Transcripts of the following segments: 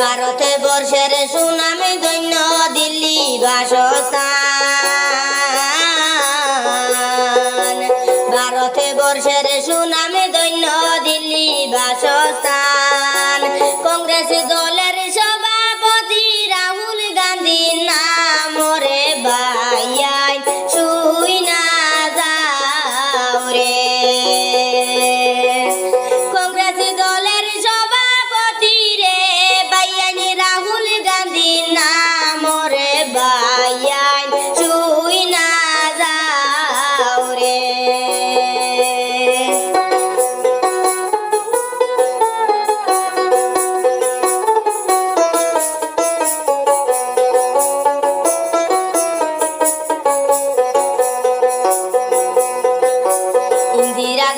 ভারতে বর্ষের সুনামি দৈন্য দিল্লি বাসস্থান।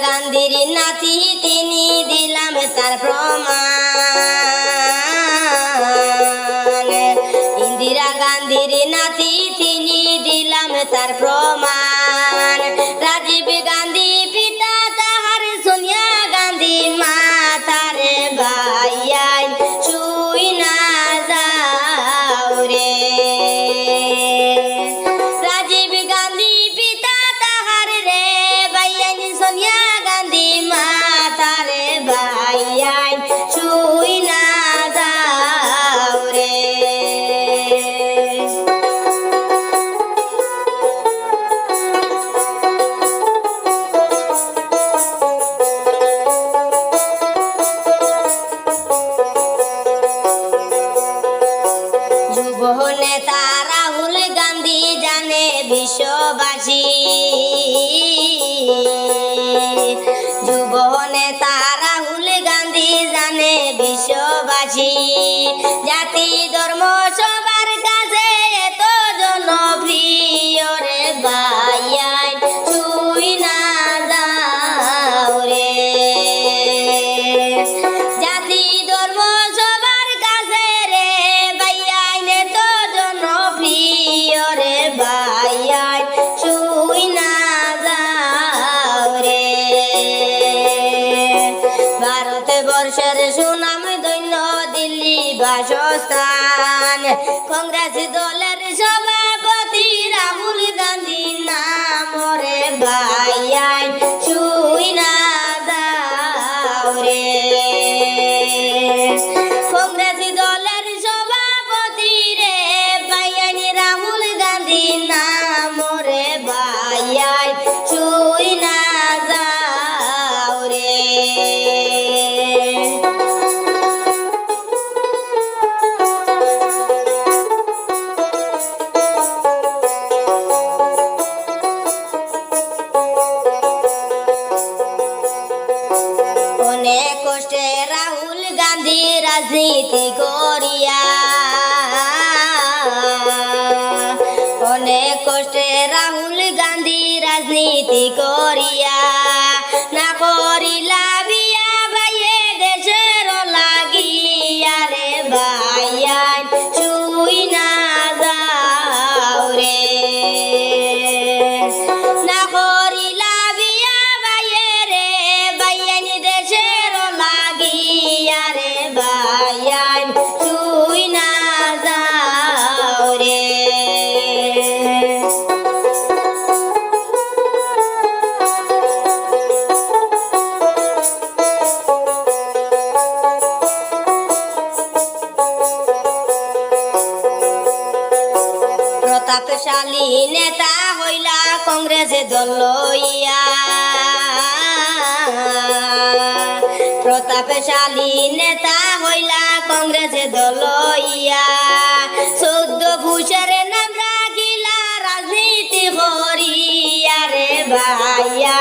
গান্ধীর নাতি তিনি দিলাম তার প্রমাণ। ইন্দিরা গান্ধীর নাতি তিনি দিলাম তার প্রমাণ। সোনিয়া গান্ধী মা ভাইয়াই শুই না নেতা রাহুল গান্ধী জানে বিশ্ববাসী। বিশ্ববাসী জাতি ধর্ম সবার কাছে বাসস্থান। কংগ্রেস দলের সভাপতি রাহুল গান্ধী অনেক কষ্টে রাহুল গান্ধী রাজনীতি করিয়া। অনেক কষ্টে রাহুল গান্ধী রাজনীতি করিয়া। না প্রতাপশালী নেতা হইলা কংগ্রেসে দল লইয়া। প্রতাপশালী নেতা হইলা কংগ্রেসে দল লইয়া। চৌদ্দ ভূষারে নাম রাখিলা রাজনীতি করিয়া ভাইয়া